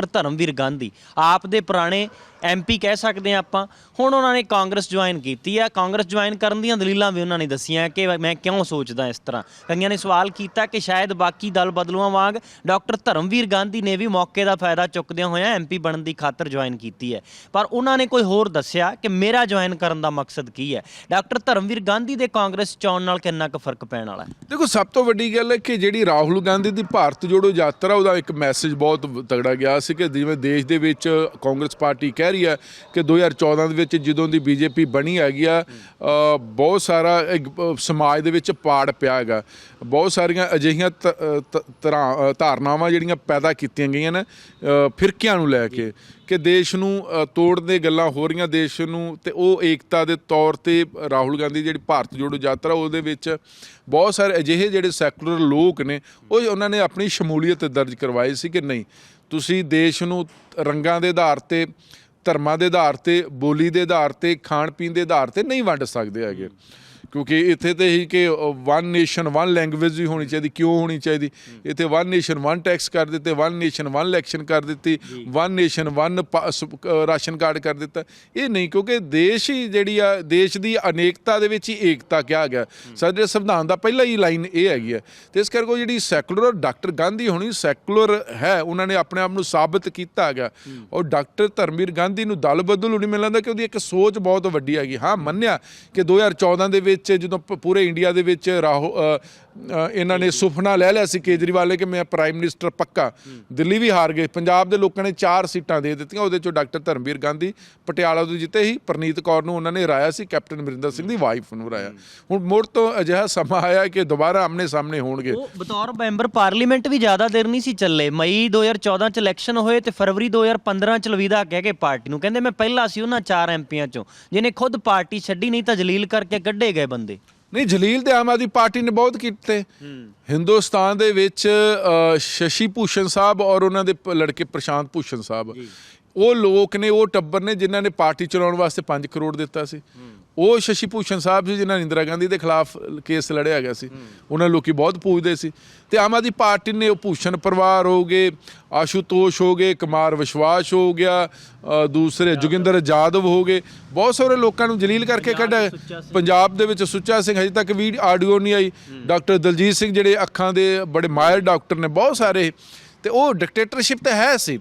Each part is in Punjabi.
ਡਾਕਟਰ ਧਰਮਵੀਰ ਗਾਂਧੀ, ਆਪ ਦੇ ਪੁਰਾਣੇ ਐਮਪੀ ਕਹਿ ਸਕਦੇ ਆ ਆਪਾਂ। ਹੁਣ ਉਹਨਾਂ ਨੇ ਕਾਂਗਰਸ ਜੁਆਇਨ ਕੀਤੀ ਹੈ। ਕਾਂਗਰਸ ਜੁਆਇਨ ਕਰਨ ਦੀਆਂ ਦਲੀਲਾਂ ਵੀ ਉਹਨਾਂ ਨੇ ਦੱਸੀਆਂ ਕਿ ਮੈਂ ਕਿਉਂ ਸੋਚਦਾ ਇਸ ਤਰ੍ਹਾਂ? ਕਈਆਂ ਨੇ ਸਵਾਲ ਕੀਤਾ ਕਿ ਸ਼ਾਇਦ ਬਾਕੀ ਦਲ ਬਦਲੂਆਂ ਵਾਂਗ ਡਾਕਟਰ ਧਰਮਵੀਰ ਗਾਂਧੀ ਨੇ ਵੀ ਮੌਕੇ ਦਾ ਫਾਇਦਾ ਚੁੱਕਦਿਆਂ ਹੋਇਆਂ ਐਮਪੀ ਬਣਨ ਦੀ ਖਾਤਰ ਜੁਆਇਨ ਕੀਤੀ ਹੈ। ਪਰ ਉਹਨਾਂ ਨੇ ਕੋਈ ਹੋਰ ਦੱਸਿਆ ਕਿ ਮੇਰਾ ਜੁਆਇਨ ਕਰਨ ਦਾ ਮਕਸਦ ਕੀ ਹੈ? ਡਾਕਟਰ ਧਰਮਵੀਰ ਗਾਂਧੀ ਦੇ ਕਾਂਗਰਸ ਚ ਆਉਣ ਨਾਲ ਕਿੰਨਾ ਕੁ ਫ਼ਰਕ ਪੈਣ ਵਾਲਾ ਹੈ? ਦੇਖੋ, ਸਭ ਤੋਂ ਵੱਡੀ ਗੱਲ ਹੈ ਕਿ ਜਿਹੜੀ ਰਾਹੁਲ ਗਾਂਧੀ ਦੀ ਭਾਰਤ ਜੋੜੋ ਯਾਤਰਾ, ਉਹਦਾ ਇੱਕ ਮੈਸੇਜ ਬਹੁਤ ਤਗੜਾ ਗਿਆ। ਸੀ ਕਿ ਜਿਵੇਂ ਦੇਸ਼ ਦੇ ਵਿੱਚ ਕਾਂਗਰਸ ਪਾਰਟੀ ਕਹਿ ਰਹੀ ਹੈ ਕਿ 2014 ਦੇ ਵਿੱਚ ਜਦੋਂ ਦੀ ਬੀਜੇਪੀ ਬਣੀ ਹੈਗੀ ਆ ਬਹੁਤ ਸਾਰਾ ਸਮਾਜ ਦੇ ਵਿੱਚ ਪਾੜ ਪਿਆ ਹੈਗਾ। ਬਹੁਤ ਸਾਰੀਆਂ ਅਜਿਹੀਆਂ ਤ- ਧਾਰਨਾਵਾਂ ਜਿਹੜੀਆਂ ਪੈਦਾ ਕੀਤੀਆਂ ਗਈਆਂ ਨੇ ਫਿਰਕਿਆਂ ਨੂੰ ਲੈ ਕੇ ਕਿ ਦੇਸ਼ ਨੂੰ ਅ, ਤੋੜਨ ਦੇ ਗੱਲਾਂ ਹੋ ਰਹੀਆਂ ਦੇਸ਼ ਨੂੰ ਤੇ ਉਹ ਏਕਤਾ ਦੇ ਤੌਰ ਤੇ ਰਾਹੁਲ ਗਾਂਧੀ ਜਿਹੜੀ ਭਾਰਤ ਜੋੜੋ ਯਾਤਰਾ ਉਹਦੇ ਵਿੱਚ ਬਹੁਤ ਸਾਰੇ ਅਜਿਹੇ ਜਿਹੜੇ ਸੈਕੂਲਰ ਲੋਕ ਨੇ ਉਹ ਉਹਨਾਂ ਨੇ ਆਪਣੀ ਸ਼ਮੂਲੀਅਤ ਦਰਜ ਕਰਵਾਈ ਸੀ ਕਿ ਨਹੀਂ। ਤੁਸੀਂ ਦੇਸ਼ ਨੂੰ ਰੰਗਾਂ ਦੇ ਆਧਾਰ ਤੇ, ਧਰਮਾਂ ਦੇ ਆਧਾਰ ਤੇ, ਬੋਲੀ ਦੇ ਆਧਾਰ ਤੇ ਖਾਣ ਪੀਣ ਦੇ ਆਧਾਰ ਤੇ ਨਹੀਂ ਵੰਡ ਸਕਦੇ ਹੈਗੇ। ਕਿਉਂਕਿ ਇੱਥੇ ਤੇ ਹੀ ਕਿ ਵਨ ਨੇਸ਼ਨ ਵਨ ਲੈਂਗੁਏਜ ਵੀ ਹੋਣੀ ਚਾਹੀਦੀ ਕਿਉਂ ਹੋਣੀ ਚਾਹੀਦੀ? ਇੱਥੇ ਵਨ ਨੇਸ਼ਨ ਵਨ ਟੈਕਸ ਕਰ ਦਿੱਤੇ ਵਨ ਨੇਸ਼ਨ ਵਨ ਇਲੈਕਸ਼ਨ ਕਰ ਦਿੱਤੀ one nation one ration card ਕਰ ਦਿੱਤਾ। ਇਹ ਨਹੀਂ ਕਿਉਂਕਿ ਦੇਸ਼ ਹੀ ਜਿਹੜੀ ਆ ਦੇਸ਼ ਦੀ ਅਨੇਕਤਾ ਦੇ ਵਿੱਚ ਹੀ ਏਕਤਾ ਕਿਹਾ ਗਿਆ। ਸਾਡੇ ਸੰਵਿਧਾਨ ਦਾ ਪਹਿਲਾ ਹੀ ਲਾਈਨ ਇਹ ਹੈਗੀ ਹੈ ਤੇ ਇਸ ਕਰਕੇ ਜਿਹੜੀ ਸੈਕੂਲਰ ਡਾਕਟਰ ਗਾਂਧੀ ਹੋਣੀ ਸੈਕੂਲਰ ਹੈ ਉਹਨਾਂ ਨੇ ਆਪਣੇ ਆਪ ਨੂੰ ਸਾਬਤ ਕੀਤਾ ਹੈਗਾ। ਔਰ ਡਾਕਟਰ ਧਰਮਵੀਰ ਗਾਂਧੀ ਨੂੰ ਦਲ ਬਦਲ ਨਹੀਂ ਮਿਲਦਾ ਕਿ ਉਹਦੀ ਇੱਕ ਸੋਚ ਬਹੁਤ ਵੱਡੀ ਹੈਗੀ। ਹਾਂ ਮੰਨਿਆ ਕਿ 2014 ਦੇ ਵਿੱਚ ਜਦੋਂ ਪ- ਪੂਰੇ ਇੰਡੀਆ ਦੇ ਵਿੱਚ ਰਾਹੋ ਅ, ਇਹਨਾਂ ਨੇ ਸੁਪਨਾ ਲੈ ਲਿਆ ਸੀ ਕੇਜਰੀਵਾਲ ਕਿ ਮੈਂ ਪ੍ਰਾਈਮ ਮਿਨਿਸਟਰ ਪੱਕਾ। ਦਿੱਲੀ ਵੀ ਹਾਰ ਗਏ। ਪੰਜਾਬ ਦੇ ਲੋਕਾਂ ਨੇ ਚਾਰ ਸੀਟਾਂ ਦੇ ਦਿੱਤੀਆਂ, ਉਹਦੇ ਚੋਂ ਡਾਕਟਰ ਧਰਮਵੀਰ ਗਾਂਧੀ, ਪਟਿਆਲਾ ਤੋਂ ਜਿੱਤੇ ਹੀ ਪ੍ਰਨੀਤ ਕੌਰ ਨੂੰ ਉਹਨਾਂ ਨੇ ਹਰਾਇਆ ਸੀ, ਕੈਪਟਨ ਅਮਰਿੰਦਰ ਸਿੰਘ ਦੀ ਵਾਈਫ ਨੂੰ ਹਰਾਇਆ ਹੁਣ ਮੁੜ ਤੋਂ ਅਜਿਹਾ ਸਮਾਂ ਆਇਆ ਕਿ ਦੁਬਾਰਾ ਆਮਨੇ ਸਾਹਮਣੇ ਹੋਣਗੇ। ਉਹ ਬਤੌਰ ਮੈਂਬਰ ਪਾਰਲੀਮੈਂਟ ਵੀ ਜ਼ਿਆਦਾ ਦੇਰ ਨਹੀਂ ਸੀ ਚੱਲੇ। ਮਈ 2014 ਚ ਇਲੈਕਸ਼ਨ ਹੋਏ ਤੇ ਫਰਵਰੀ 2015 ਚ ਲਵੀਦਾ ਕਹਿ ਕੇ ਪਾਰਟੀ ਨੂੰ ਕਹਿੰਦੇ, ਮੈਂ ਪਹਿਲਾ ਸੀ ਉਹਨਾਂ ਚਾਰ ਐਮਪੀਆਂ ਚੋਂ। ਜਿਹਨੇ ਖੁਦ ਪਾਰਟੀ ਛੱਡੀ ਨਹੀਂ ਤਾਂ ਜਲੀਲ ਕਰਕੇ ਕੱਢੇ ਗਏ ਬੰਦੇ। ਨਹੀਂ ਜਲੀਲ ਤੇ ਆਮ ਆਦਮੀ ਪਾਰਟੀ ਨੇ ਬਹੁਤ ਕੀਤੇ। ਹਿੰਦੁਸਤਾਨ ਦੇ ਵਿੱਚ ਸ਼ਸ਼ੀ ਭੂਸ਼ਣ ਸਾਹਿਬ ਔਰ ਉਹਨਾਂ ਦੇ ਲੜਕੇ ਪ੍ਰਸ਼ਾਂਤ ਭੂਸ਼ਣ ਸਾਹਿਬ। ਉਹ ਲੋਕ ਨੇ ਉਹ ਟੱਬਰ ਨੇ ਜਿਨ੍ਹਾਂ ਨੇ ਪਾਰਟੀ ਚਲਾਉਣ ਵਾਸਤੇ 5 ਕਰੋੜ ਦਿੱਤਾ ਸੀ। ਉਹ ਸ਼ਸ਼ੀ ਭੂਸ਼ਣ ਸਾਹਿਬ ਸੀ ਜਿਨ੍ਹਾਂ ਨੇ ਇੰਦਰਾ ਗਾਂਧੀ ਦੇ ਖਿਲਾਫ ਕੇਸ ਲੜਿਆ ਗਿਆ ਸੀ ਉਹਨਾਂ ਲੋਕੀ ਬਹੁਤ ਪੂਜਦੇ ਸੀ। ਤੇ ਆਮ ਆਦਮੀ ਪਾਰਟੀ ਨੇ ਉਹ ਭੂਸ਼ਣ ਪਰਿਵਾਰ ਹੋ ਗਏ ਆਸ਼ੂਤੋਸ਼ ਹੋ ਗਏ ਕੁਮਾਰ ਵਿਸ਼ਵਾਸ ਹੋ ਗਿਆ ਦੂਸਰੇ ਜੋਗਿੰਦਰ ਜਾਦਵ ਹੋ ਗਏ। ਬਹੁਤ ਸਾਰੇ ਲੋਕਾਂ ਨੂੰ ਜਲੀਲ ਕਰਕੇ ਕੱਢਿਆ। ਪੰਜਾਬ ਦੇ ਵਿੱਚ ਸੁੱਚਾ ਸਿੰਘ ਹਜੇ ਤੱਕ ਵੀ ਆਡੀਓ ਨਹੀਂ ਆਈ। ਡਾਕਟਰ ਦਲਜੀਤ ਸਿੰਘ ਜਿਹੜੇ ਅੱਖਾਂ ਦੇ ਬੜੇ ਮਾਹਿਰ ਡਾਕਟਰ ਨੇ ਬਹੁਤ ਸਾਰੇ ਤੇ ਉਹ ਡਿਕਟੇਟਰਸ਼ਿਪ ਤਾਂ ਹੈ ਸੀ।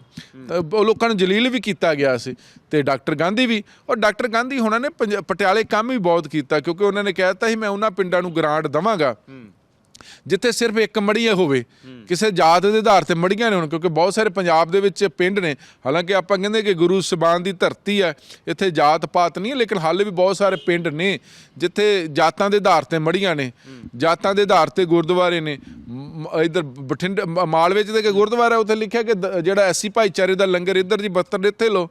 ਤਾਂ ਉਹ ਲੋਕਾਂ ਨੂੰ ਜਲੀਲ ਵੀ ਕੀਤਾ ਗਿਆ ਸੀ ਤੇ ਡਾਕਟਰ ਗਾਂਧੀ ਵੀ। ਔਰ ਡਾਕਟਰ ਗਾਂਧੀ ਹੋਣਾ ਨੇ ਪਟਿਆਲੇ ਕੰਮ ਵੀ ਬਹੁਤ ਕੀਤਾ ਕਿਉਂਕਿ ਉਹਨਾਂ ਨੇ ਕਹਿ ਦਿੱਤਾ ਸੀ ਮੈਂ ਉਹਨਾਂ ਪਿੰਡਾਂ ਨੂੰ ਗ੍ਰਾਂਟ ਦਵਾਂਗਾ। ਜਿੱਥੇ ਸਿਰਫ ਇੱਕ ਮੜੀਆ ਹੋਵੇ, ਕਿਸੇ ਜਾਤ ਦੇ ਆਧਾਰ ਤੇ ਮੜੀਆਂ ਨੇ ਹੁਣ, ਕਿਉਂਕਿ ਬਹੁਤ ਸਾਰੇ ਪੰਜਾਬ ਦੇ ਵਿੱਚ ਪਿੰਡ ਨੇ। ਹਾਲਾਂਕਿ ਆਪਾਂ ਕਹਿੰਦੇ ਕਿ ਗੁਰੂ ਸਬਾਨ ਦੀ ਧਰਤੀ ਹੈ ਇੱਥੇ ਜਾਤ ਪਾਤ ਨਹੀਂ ਲੇਕਿਨ ਹਾਲੇ ਵੀ ਬਹੁਤ ਸਾਰੇ ਪਿੰਡ ਨੇ, ਜਿੱਥੇ ਜਾਤਾਂ ਦੇ ਆਧਾਰ ਤੇ ਮੜੀਆਂ ਨੇ। ਜਾਤਾਂ ਦੇ ਆਧਾਰ ਤੇ ਗੁਰਦੁਆਰੇ ਨੇ। ਮ- ਇੱਧਰ ਬਠਿੰਡੇ ਮਾਲਵੇ ਚ ਤੇ ਕਿ ਗੁਰਦੁਆਰਾ ਉੱਥੇ ਲਿਖਿਆ ਕਿ ਜਿਹੜਾ ਐਸੀ ਭਾਈਚਾਰੇ ਦਾ ਲੰਗਰ ਇੱਧਰ ਦੀ 72 ਇੱਥੇ ਲੋ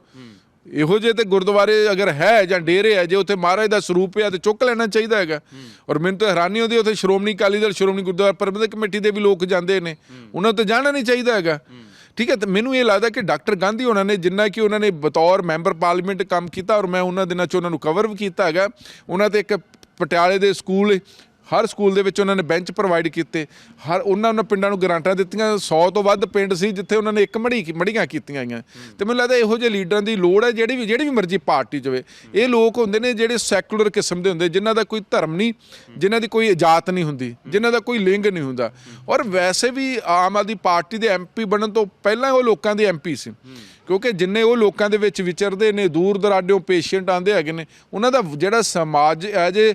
ਇਹੋ ਜਿਹੇ ਤੇ ਗੁਰਦੁਆਰੇ ਅਗਰ ਹੈ ਜਾਂ ਡੇਰੇ ਹੈ, ਜੇ ਉੱਥੇ ਮਹਾਰਾਜ ਦਾ ਸਰੂਪ ਹੈ ਤੇ ਚੁੱਕ ਲੈਣਾ ਚਾਹੀਦਾ ਹੈਗਾ। ਔਰ ਮੈਨੂੰ ਤਾਂ ਹੈਰਾਨੀ ਹੁੰਦੀ ਉੱਥੇ ਸ਼੍ਰੋਮਣੀ ਅਕਾਲੀ ਦਲ, ਸ਼੍ਰੋਮਣੀ ਗੁਰਦੁਆਰਾ ਪ੍ਰਬੰਧਕ ਕਮੇਟੀ ਦੇ ਵੀ ਲੋਕ ਜਾਂਦੇ ਨੇ। ਉਹਨਾਂ 'ਤੇ ਜਾਣਾ ਨਹੀਂ ਚਾਹੀਦਾ ਹੈਗਾ। ਠੀਕ ਹੈ, ਤੇ ਮੈਨੂੰ ਇਹ ਲੱਗਦਾ ਕਿ ਡਾਕਟਰ ਗਾਂਧੀ ਉਹਨਾਂ ਨੇ ਜਿੰਨਾ ਕਿ ਉਹਨਾਂ ਨੇ ਬਤੌਰ ਮੈਂਬਰ ਪਾਰਲੀਮੈਂਟ ਕੰਮ ਕੀਤਾ ਔਰ ਮੈਂ ਉਹਨਾਂ ਦਿਨਾਂ 'ਚ ਉਹਨਾਂ ਨੂੰ ਕਵਰ ਵੀ ਕੀਤਾ ਹੈਗਾ। ਉਹਨਾਂ ਤੇ ਇੱਕ ਪਟਿਆਲੇ ਦੇ ਸਕੂਲ ਹਰ ਸਕੂਲ ਦੇ ਵਿੱਚ ਉਹਨਾਂ ਨੇ ਬੈਂਚ ਪ੍ਰੋਵਾਈਡ ਕੀਤੇ। ਹਰ ਉਹਨਾਂ ਉਹਨਾਂ ਪਿੰਡਾਂ ਨੂੰ ਗ੍ਰਾਂਟਾਂ ਦਿੱਤੀਆਂ 100 ਤੋਂ ਵੱਧ ਪਿੰਡ ਸੀ ਜਿੱਥੇ ਉਹਨਾਂ ਨੇ ਇੱਕ ਮੜੀ ਮੜੀਆਂ ਕੀਤੀਆਂ ਗਈਆਂ ਤੇ ਮੈਨੂੰ ਲੱਗਦਾ ਇਹੋ ਜਿਹੇ ਲੀਡਰਾਂ ਦੀ ਲੋੜ ਹੈ, ਜਿਹੜੀ ਵੀ ਜਿਹੜੀ ਵੀ ਮਰਜ਼ੀ ਪਾਰਟੀ 'ਚ ਹੋਵੇ। ਇਹ ਲੋਕ ਹੁੰਦੇ ਨੇ ਜਿਹੜੇ ਸੈਕੂਲਰ ਕਿਸਮ ਦੇ ਹੁੰਦੇ, ਜਿਨ੍ਹਾਂ ਦਾ ਕੋਈ ਧਰਮ ਨਹੀਂ, ਜਿਨ੍ਹਾਂ ਦੀ ਕੋਈ ਜਾਤ ਨਹੀਂ ਹੁੰਦੀ, ਜਿਨ੍ਹਾਂ ਦਾ ਕੋਈ ਲਿੰਗ ਨਹੀਂ ਹੁੰਦਾ। ਔਰ ਵੈਸੇ ਵੀ ਆਮ ਆਦਮੀ ਪਾਰਟੀ ਦੇ ਐਮਪੀ ਬਣਨ ਤੋਂ ਪਹਿਲਾਂ ਉਹ ਲੋਕਾਂ ਦੇ ਐਮਪੀ ਸੀ। ਕਿਉਂਕਿ ਜਿੰਨੇ ਉਹ ਲੋਕਾਂ ਦੇ ਵਿੱਚ ਵਿਚਰਦੇ ਨੇ, ਦੂਰ ਦਰਾਡਿਓਂ ਪੇਸ਼ੈਂਟ ਆਂਦੇ ਹੈਗੇ ਨੇ, ਉਹਨਾਂ ਦਾ ਜਿਹੜਾ ਸਮਾਜ ਐਜ ਏ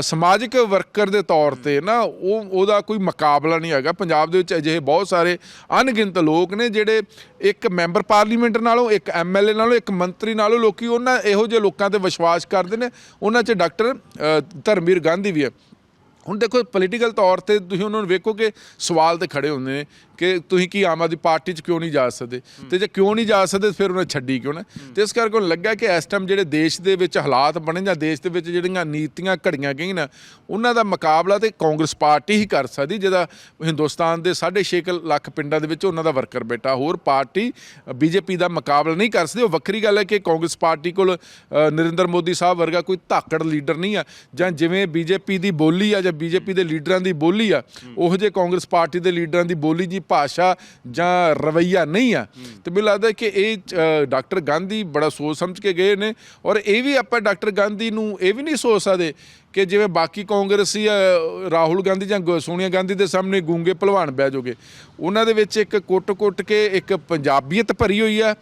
ਸਮਾਜਿਕ ਵਰਕਰ ਦੇ ਤੌਰ ਤੇ ਨਾ, ਉਹ, ਉਹਦਾ ਕੋਈ ਮੁਕਾਬਲਾ ਨਹੀਂ ਹੈਗਾ। ਪੰਜਾਬ ਦੇ ਵਿੱਚ ਅਜਿਹੇ ਬਹੁਤ ਸਾਰੇ ਅਣਗਿਣਤ ਲੋਕ ਨੇ ਜਿਹੜੇ ਇੱਕ ਮੈਂਬਰ ਪਾਰਲੀਮੈਂਟ ਨਾਲੋਂ, ਇੱਕ ਐਮਐਲਏ ਨਾਲੋਂ, ਇੱਕ ਮੰਤਰੀ ਨਾਲੋਂ ਲੋਕੀ ਉਹਨਾਂ ਇਹੋ ਜਿਹੇ ਲੋਕਾਂ ਤੇ ਵਿਸ਼ਵਾਸ ਕਰਦੇ ਨੇ। ਉਹਨਾਂ 'ਚ ਡਾਕਟਰ ਧਰਮਵੀਰ ਗਾਂਧੀ ਵੀ ਹੈ। ਹੁਣ ਦੇਖੋ ਪੋਲੀਟੀਕਲ ਤੌਰ ਤੇ ਤੁਸੀਂ ਉਹਨਾਂ ਨੂੰ ਵੇਖੋ ਕਿ ਸਵਾਲ ਤੇ ਖੜੇ ਹੁੰਦੇ ਨੇ ਕਿ ਤੁਸੀਂ ਕੀ ਆਮ ਆਦਮੀ ਪਾਰਟੀ 'ਚ ਕਿਉਂ ਨਹੀਂ ਜਾ ਸਕਦੇ? ਤੇ ਜੇ ਕਿਉਂ ਨਹੀਂ ਜਾ ਸਕਦੇ ਫਿਰ ਉਹਨਾਂ ਛੱਡੀ ਕਿਉਂ ਨਾ? ਤੇ ਇਸ ਕਰਕੇ ਉਹਨੂੰ ਲੱਗਾ ਕਿ ਇਸ ਟਾਈਮ ਜਿਹੜੇ ਦੇਸ਼ ਦੇ ਵਿੱਚ ਹਾਲਾਤ ਬਣੇ ਜਾਂ ਦੇਸ਼ ਦੇ ਵਿੱਚ ਜਿਹੜੀਆਂ ਨੀਤੀਆਂ ਘੜੀਆਂ ਗਈਆਂ ਨਾ ਉਹਨਾਂ ਦਾ ਮੁਕਾਬਲਾ ਤੇ ਕਾਂਗਰਸ ਪਾਰਟੀ ਹੀ ਕਰ ਸਕਦੀ ਜਿਹਦਾ ਹਿੰਦੁਸਤਾਨ ਦੇ 6.5 ਲੱਖ ਪਿੰਡਾਂ ਦੇ ਵਿੱਚ ਉਹਨਾਂ ਦਾ ਵਰਕਰ ਬੈਠਾ। ਹੋਰ ਪਾਰਟੀ ਬੀਜੇਪੀ ਦਾ ਮੁਕਾਬਲਾ ਨਹੀਂ ਕਰ ਸਕਦੀ। ਉਹ ਵੱਖਰੀ ਗੱਲ ਹੈ ਕਿ ਕਾਂਗਰਸ ਪਾਰਟੀ ਕੋਲ ਨਰਿੰਦਰ ਮੋਦੀ ਸਾਹਿਬ ਵਰਗਾ ਕੋਈ ਧਾਕੜ ਲੀਡਰ ਨਹੀਂ ਆ ਜਾਂ ਜਿਵੇਂ ਬੀਜੇਪੀ ਦੀ ਬੋਲੀ ਆ ਜਾਂ ਬੀਜੇਪੀ ਦੇ ਲੀਡਰਾਂ ਦੀ ਬੋਲੀ ਆ ਉਹੋ ਜਿਹੇ ਕਾਂਗਰਸ ਪਾਰਟੀ ਦੇ ਲੀਡਰਾਂ ਦੀ ਬੋਲੀ ਜੀ ਭਾਸ਼ਾ ਜਾਂ ਰਵਈਆ ਨਹੀਂ ਆ। ਤੇ ਮੈਨੂੰ ਲੱਗਦਾ ਕਿ ਇਹ ਡਾਕਟਰ ਗਾਂਧੀ ਬੜਾ ਸੋਚ ਸਮਝ ਕੇ ਗਏ ਨੇ ਔਰ ਇਹ ਵੀ ਆਪਾਂ ਡਾਕਟਰ ਗਾਂਧੀ ਨੂੰ ਇਹ ਵੀ ਨਹੀਂ ਸੋਚ ਸਕਦੇ ਕਿ ਜਿਵੇਂ ਬਾਕੀ ਕਾਂਗਰਸੀ ਰਾਹੁਲ ਗਾਂਧੀ ਜਾਂ ਸੋਨੀਆ ਗਾਂਧੀ ਦੇ ਸਾਹਮਣੇ ਗੂੰਗੇ ਭਲਵਾਨ ਬਹਿ ਜਾਓਗੇ। ਉਹਨਾਂ ਦੇ ਵਿੱਚ ਇੱਕ ਕੁੱਟ-ਕੁੱਟ ਕੇ ਇੱਕ ਪੰਜਾਬੀਅਤ ਭਰੀ ਹੋਈ ਆ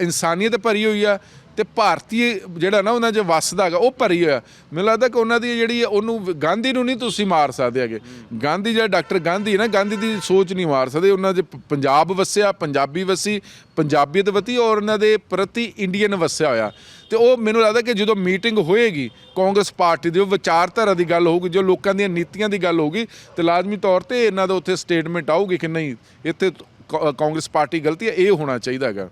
ਇਨਸਾਨੀਅਤ ਭਰੀ ਹੋਈ ਆ ਤੇ ਭਾਰਤੀ ਜਿਹੜਾ ਨਾ ਉਹਨਾਂ 'ਚ ਵੱਸਦਾ ਹੈਗਾ, ਉਹ ਭਰੀ ਹੋਇਆ। ਮੈਨੂੰ ਲੱਗਦਾ ਕਿ ਉਹਨਾਂ ਦੀ ਜਿਹੜੀ ਉਹਨੂੰ ਗਾਂਧੀ ਨੂੰ ਨਹੀਂ ਤੁਸੀਂ ਮਾਰ ਸਕਦੇ ਹੈਗੇ। ਗਾਂਧੀ ਜਿਹੜਾ ਡਾਕਟਰ ਗਾਂਧੀ ਨਾ, ਗਾਂਧੀ ਦੀ ਸੋਚ ਨਹੀਂ ਮਾਰ ਸਕਦੇ। ਉਹਨਾਂ 'ਚ ਪੰਜਾਬ ਵਸਿਆ, ਪੰਜਾਬੀ ਵਸੀ, ਪੰਜਾਬੀਅਤ ਵਤੀ ਔਰ ਉਹਨਾਂ ਦੇ ਪ੍ਰਤੀ ਇੰਡੀਅਨ ਵਸਿਆ ਹੋਇਆ। ਤੇ ਉਹ ਮੈਨੂੰ ਲੱਗਦਾ ਕਿ ਜਦੋਂ ਮੀਟਿੰਗ ਹੋਏਗੀ, ਕਾਂਗਰਸ ਪਾਰਟੀ ਦੀ, ਉਹ ਵਿਚਾਰਧਾਰਾ ਦੀ ਗੱਲ ਹੋਊਗੀ, ਜੋ ਲੋਕਾਂ ਦੀਆਂ ਨੀਤੀਆਂ ਦੀ ਗੱਲ ਹੋਊਗੀ, ਤੇ ਲਾਜ਼ਮੀ ਤੌਰ ਤੇ ਇਹਨਾਂ ਦਾ ਉੱਥੇ ਸਟੇਟਮੈਂਟ ਆਊਗੀ ਕਿ ਨਹੀਂ, ਇੱਥੇ ਕ- ਕਾਂਗਰਸ ਪਾਰਟੀ ਗਲਤੀ ਹੈ, ਇਹ ਹੋਣਾ ਚਾਹੀਦਾ ਹੈਗਾ।